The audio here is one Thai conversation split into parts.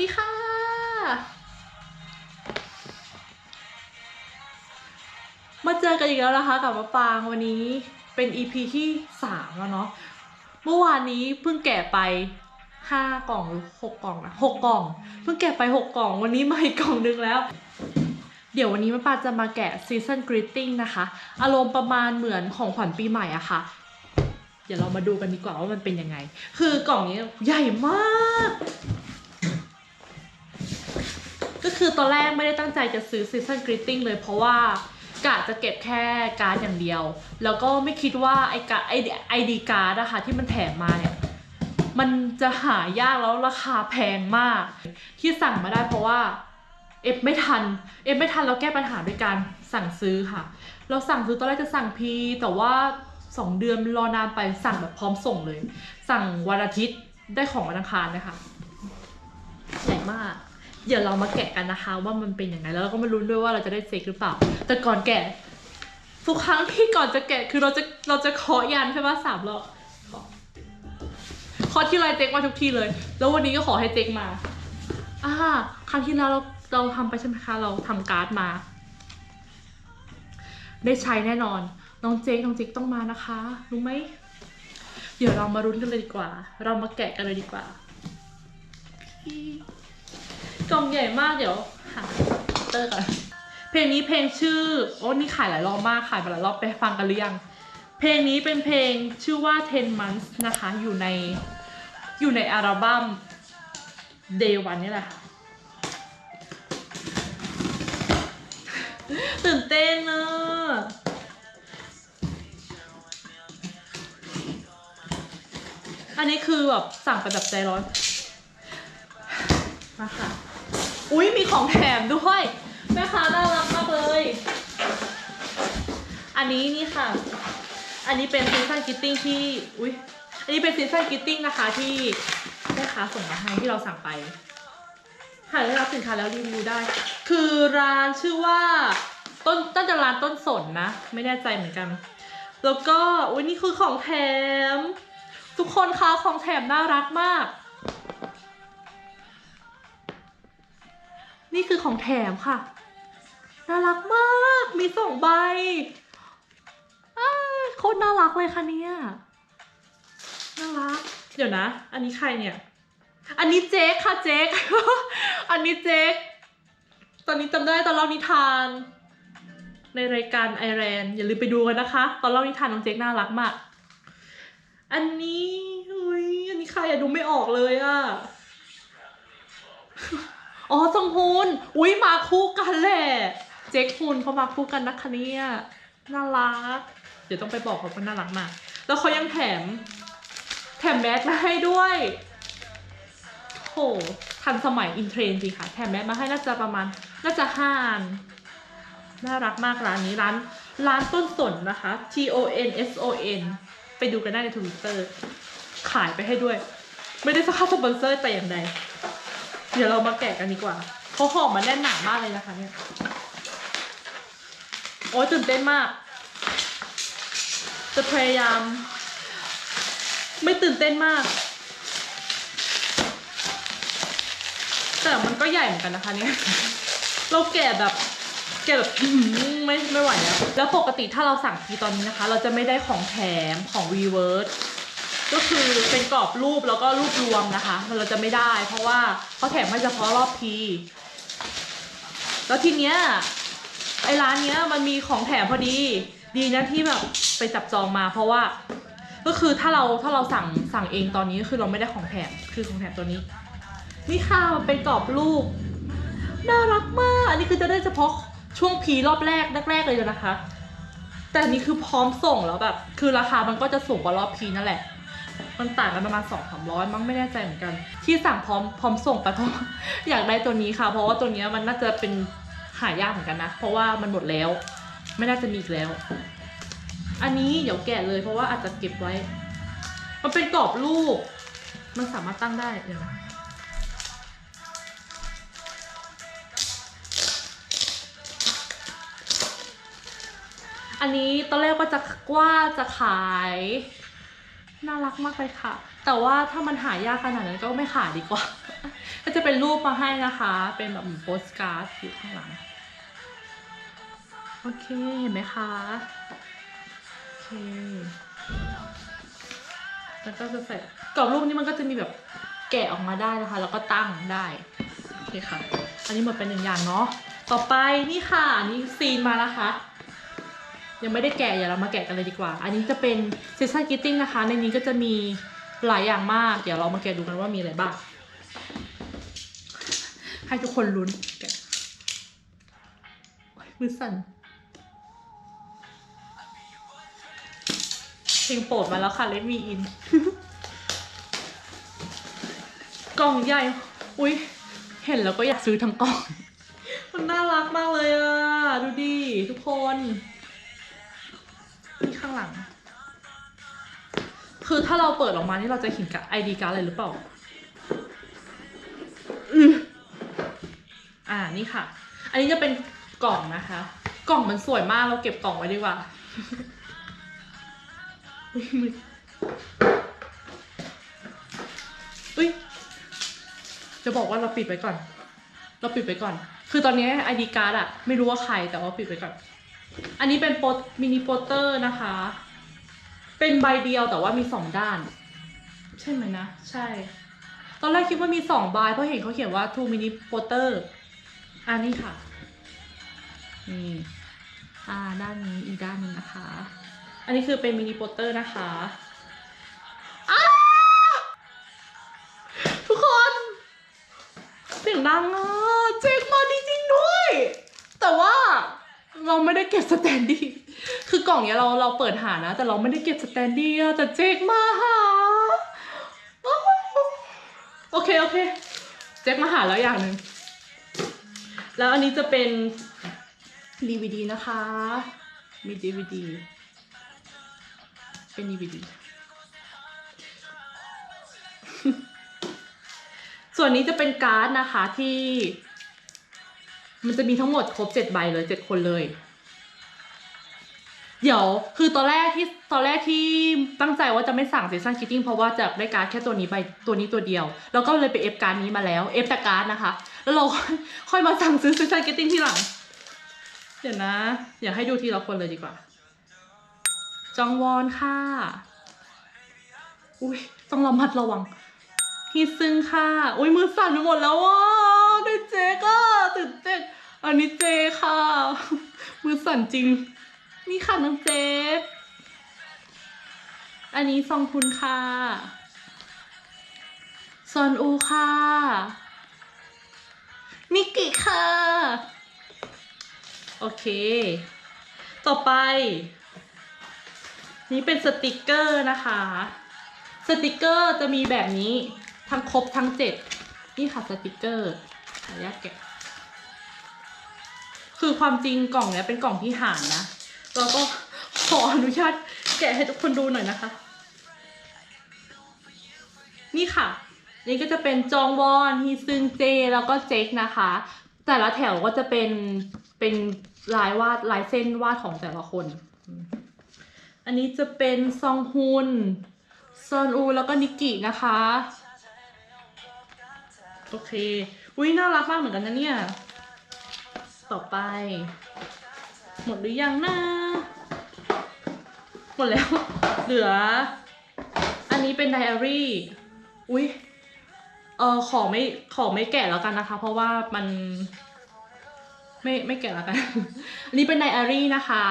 ดีค่ะ มาเจอกันอีกแล้วนะคะกับมะปางวันนี้เป็น EP ที่สามแล้วเนาะ เมื่อวานนี้เพิ่งแกะไปห้ากล่องหรือหกกล่องนะหกกล่อง เพิ่งแกะไปหกกล่อง วันนี้มาอีกกล่องนึงแล้ว เดี๋ยววันนี้มะปางจะมาแกะ Season Greeting นะคะ อารมณ์ประมาณเหมือนของขวัญปีใหม่อะค่ะ เดี๋ยวเรามาดูกันดีกว่าว่ามันเป็นยังไง คือกล่องนี้ใหญ่มาก ก็คือตอนแรกไม่ได้ตั้งใจจะซื้อ Season Greeting เลยเพราะว่ากะจะเก็บแค่การ์ดอย่างเดียว แล้วก็ไม่คิดว่าไอ้กาไอไอดีการ์ดอะค่ะที่มันแถมมาเนี่ยมันจะหายากแล้วราคาแพงมาก ที่สั่งมาได้เพราะว่าเอฟไม่ทัน เอฟไม่ทันเราแก้ปัญหาด้วยการสั่งซื้อค่ะ เราสั่งซื้อตอนแรกจะสั่งพีแต่ว่าสองเดือนรอนานไปสั่งแบบพร้อมส่งเลย สั่งวันอาทิตย์ได้ของวันอังคารนะคะใหญ่มาก เดี๋ยวเรามาแกะกันนะคะ ว่ามันเป็นยังไงแล้วเราก็มาลุ้นด้วยว่าเราจะได้เซ็กหรือเปล่า แต่ก่อนแกะทุกครั้งที่ก่อนจะแกะคือเราจะเราจะเคาะยันใช่ปะสามรอบเคาะเคาะที่ไรเจ๊กมาทุกทีเลย แล้ววันนี้ก็ขอให้เจ๊กมาอ่าครั้งที่แล้วเราเราทำไปใช่ไหมคะ เราทำการ์ดมา ได้ใช้แน่นอน น้องเจ๊กน้องเจ๊กต้องมานะคะ รู้ไหมเดี๋ยวเรามารุ้นกันเลยดีกว่า เรามาแกะกันเลยดีกว่า กล่องใหญ่มากเดี๋ยวหาเตอร์ก่อนเพลงนี้เพลงชื่อโอ้นี่ขายหลายรอบมากขายมาหลายรอบไปฟังกันหรือยัง เพลงนี้เป็นเพลงชื่อว่า10 months นะคะอยู่ในอยู่ในอัลบั้ม day one นี่แหละค่ะตื่นเต้นอะอันนี้คือแบบสั่งไปแบบใจร้อนมาค่ะ อุ้ยมีของแถมด้วยแม่ค้าน่ารักมากเลย อันนี้นี่ค่ะ อันนี้เป็นซีซันกิตติ้งที่อุ้ยอันนี้เป็นซีซันกิตติ้งนะคะที่แม่ค้าส่งมาให้ที่เราสั่งไปหาได้รับสินค้าแล้วรีวิวได้ คือร้านชื่อว่าต้นต้นจะร้านต้นสนนะ ไม่แน่ใจเหมือนกัน แล้วก็อุ้ยนี่คือของแถม ทุกคนคะของแถมน่ารักมาก นี่คือของแถมค่ะ น่ารักมาก มีสองใบโคตรน่ารักเลยค่ะเนี่ย น่ารัก เดี๋ยวนะ อันนี้ใครเนี่ย อันนี้เจ๊กค่ะเจ๊ก อันนี้เจ๊ก ตอนนี้จำได้ตอนเล่านิทาน ในรายการไอแรนอย่าลืมไปดูกันนะคะ ตอนเล่านิทานน้องเจ๊กน่ารักมาก อันนี้อุ้ยอันนี้ใครอะดูไม่ออกเลยอะ อ๋อจงฮุนอุ้ยมาคู่กันแหละเจ๊กฮุนเขามาคู่กันนะคะเนี่ยน่ารัก เดี๋ยวต้องไปบอกเขาว่าน่ารักมาก แล้วเขายังแถม แถมแมสมาให้ด้วยโหทันสมัยอินเทรนด์จริงค่ะ แถมแมสมาให้น่าจะประมาณน่าจะห้านน่ารักมากร้านนี้ร้าน ร้านต้นสนนะคะ T O N S O N ไปดูกันได้ในทวิตเตอร์ขายไปให้ด้วย ไม่ได้สักค่าสปอนเซอร์แต่อย่างใด เดี๋ยวเรามาแกะกันดีกว่าเขาห่อมาแน่นหนามากเลยนะคะเนี่ย โอ้ยตื่นเต้นมาก จะพยายาม ไม่ตื่นเต้นมาก แต่มันก็ใหญ่เหมือนกันนะคะเนี่ย เราแกะแบบแกะแบบไม่ไม่ไหวแล้ว แล้วปกติถ้าเราสั่งทีตอนนี้นะคะ เราจะไม่ได้ของแถมของ r e v e r s ก็คือเป็นกรอบรูปแล้วก็รูปรวมนะคะ มันเราจะไม่ได้ เพราะว่าเขาแถมให้เฉพาะรอบพีแล้วทีเนี้ยไอร้านเนี้ยมันมีของแถมพอดี ดีนะที่แบบไปจับจองมา เพราะว่า ก็คือถ้าเราถ้าเราสั่งสั่งเองตอนนี้ก็คือเราไม่ได้ของแถมคือของแถมตัวนี้นี่ค่ะมันเป็นกรอบรูปน่ารักมาก อันนี้คือจะได้เฉพาะช่วงพีรอบแรกแรกๆเลยนะคะ แต่อันนี้คือพร้อมส่งแล้วแบบ คือราคามันก็จะสูงกว่ารอบพีนั่นแหละ มันต่างกันประมาณสองสามร้อยมั้งไม่แน่ใจเหมือนกัน ที่สั่งพร้อมพร้อมส่งไปเพราะอยากได้ตัวนี้ค่ะ เพราะว่าตัวนี้มันน่าจะเป็นหายากเหมือนกันนะ เพราะว่ามันหมดแล้ว ไม่น่าจะมีอีกแล้ว อันนี้เดี๋ยวแกะเลยเพราะว่าอาจจะเก็บไว้ มันเป็นกรอบรูป มันสามารถตั้งได้เดี๋ยวนะอันนี้ตอนแรกก็จะว่าจะขาย น่ารักมากเลยค่ะ แต่ว่าถ้ามันหายากขนาดนั้นก็ไม่ขายดีกว่า ก็จะเป็นรูปมาให้นะคะ เป็นแบบโปสการ์ดอยู่ข้างหลัง โอเค เห็นไหมคะ โอเค แล้วก็จะใส่กรอบรูปนี้มันก็จะมีแบบแกะออกมาได้นะคะ แล้วก็ตั้งได้ โอเคค่ะ อันนี้หมดเป็นหนึ่งอย่างเนาะ ต่อไปนี่ค่ะ อันนี้ซีนมานะคะ ยังไม่ได้แกะอย่าเรามาแกะกันเลยดีกว่า อันนี้จะเป็นเซสชั่นกิตติ้งนะคะ ในนี้ก็จะมีหลายอย่างมาก เดี๋ยวเรามาแกะดูกันว่ามีอะไรบ้าง ให้ทุกคนลุ้นแกะมือสั่นเพลงโปรดมาแล้วค่ะ Let Me In กล่องใหญ่ อุ้ยเห็นแล้วก็อยากซื้อทั้งกล่อง มันน่ารักมากเลยอะ ดูดิทุกคน ข้างหลัง คือถ้าเราเปิดออกมานี่เราจะเห็นกับไอดีการ์ดอะไรหรือเปล่าอืออ่านี่ค่ะ อันนี้จะเป็นกล่องนะคะ กล่องมันสวยมากเราเก็บกล่องไว้ดีกว่าอุ๊ยมืออุ้ยจะบอกว่าเราปิดไว้ก่อน เราปิดไว้ก่อน คือตอนนี้ไอดีการ์ดอะไม่รู้ว่าใครแต่ว่าปิดไว้ก่อน อันนี้เป็นโปสมินิโปสเตอร์นะคะ เป็นใบเดียวแต่ว่ามีสองด้าน ใช่ไหมนะ ใช่ ตอนแรกคิดว่ามีสองใบเพราะเห็นเขาเขียนว่า two mini poster อันนี้ค่ะ นี่อ่าด้านนี้อีกด้านหนึงนะคะ อันนี้คือเป็นมินิโปสเตอร์นะคะทุกคนเสียงดังอะเจ๊กมาจริงๆด้วย แต่ว่า ไม่ได้เก็บสแตนดี้คือกล่องเนี้ยเราเราเปิดหานะ แต่เราไม่ได้เก็บสแตนดี้อะแต่เจ๊กมาหาโอเคโอเคเจ๊กมาหาแล้วอย่างหนึ่งแล้วอันนี้จะเป็น DVD นะคะ มี DVD เป็น DVD ส่วนนี้จะเป็นการ์ดนะคะที่ มันจะมีทั้งหมดครบเจ็ดใบเลยเจ็ดคนเลย เดี๋ยวคือตอนแรกที่ตอนแรกที่ตั้งใจว่าจะไม่สั่งเซสชั่นคิตติ้งเพราะว่าจะได้การ์ดแค่ตัวนี้ใบตัวนี้ตัวเดียว แล้วก็เลยไปเอฟการ์ดนี้มาแล้วเอฟแต่การ์ดนะคะ แล้วเราค่อยมาสั่งซื้อเซสชั่นคิตติ้งที่หลัง เดี๋ยวนะ อยากให้ดูทีละคนเลยดีกว่า จองวอนค่ะ อุ้ยต้องระมัดระวังฮีซึงค่ะ อุ้ยมือสั่นไปหมดแล้วว่ะได้เจ๊ก็ตื่นเต้นอันนี้เจค่ะ มือสั่นจริง นี่ค่ะน้องเจฟอันนี้ซองทุนค่ะซอนอูค่ะนิกกิค่ะ โอเค ต่อไป นี่เป็นสติกเกอร์นะคะ สติกเกอร์จะมีแบบนี้ทั้งครบทั้งเจ็ดนี่ค่ะสติกเกอร์ขออนุญาตแกะคือความจริงกล่องเนี้ยเป็นกล่องที่หารนะ แล้วก็ขออนุญาตแกะให้ทุกคนดูหน่อยนะคะ นี่ค่ะ นี่ก็จะเป็นจองวอนฮีซึงเจแล้วก็เจคนะคะ แต่ละแถวก็จะเป็นเป็นลายวาดลายเส้นวาดของแต่ละคน อันนี้จะเป็นซองฮุนซอนอูแล้วก็นิกกินะคะโอเค อุ้ยน่ารักมากเหมือนกันนะเนี่ย ต่อไป หมดหรือยังนะ หมดแล้ว เหลือ อันนี้เป็นไดอารี่อุ้ยเออขอไม่ขอไม่แกะแล้วกันนะคะ เพราะว่ามันไม่ไม่แกะแล้วกันอันนี้เป็นไดอารี่นะคะ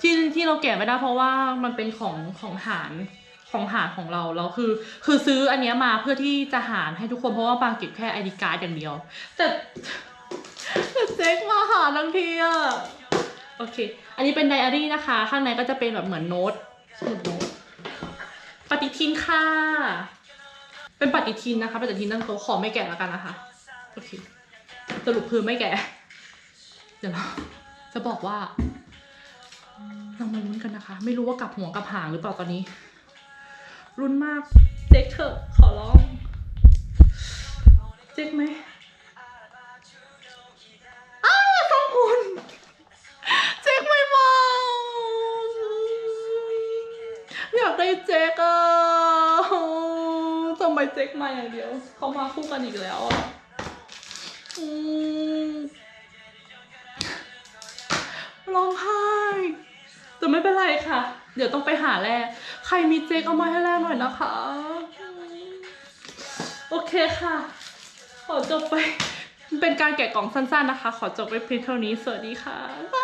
ที่ที่เราแกะไม่ได้เพราะว่ามันเป็นของของหารของหารของเราเราคือ คือซื้ออันเนี้ยมาเพื่อที่จะหารให้ทุกคนเพราะว่าบางเก็บแค่ไอดีการ์ดอย่างเดียว แต่แต่เจ๊กมาหาทั้งทีอะ โอเค อันนี้เป็นไดอารี่นะคะ ข้างในก็จะเป็นแบบเหมือนโน้ตสมุดโน้ตปฏิทินค่ะ เป็นปฏิทินนะคะปฏิทินตั้งโต๊ะขอไม่แกะแล้วกันนะคะ โอเค สรุปคือไม่แกะ เดี๋ยวเราจะบอกว่าเรามาลุ้นกันนะคะ ไม่รู้ว่ากลับหัวกลับหางหรือเปล่าตอนนี้ รุนมากเจ๊กเถอะขอร้อง เจ๊กอะทำไมเจ๊กมางเดียว เขามาคู่กันอีกแล้วอะอืมร้องไห้แต่ไม่เป็นไรค่ะ เดี๋ยวต้องไปหาแลกใครมีเจ๊กเอามาให้แลกหน่อยนะคะ โอเคค่ะ ขอจบไป เป็นการแกะกล่องสั้นๆนะคะ ขอจบไปเพียงเท่านี้ สวัสดีค่ะ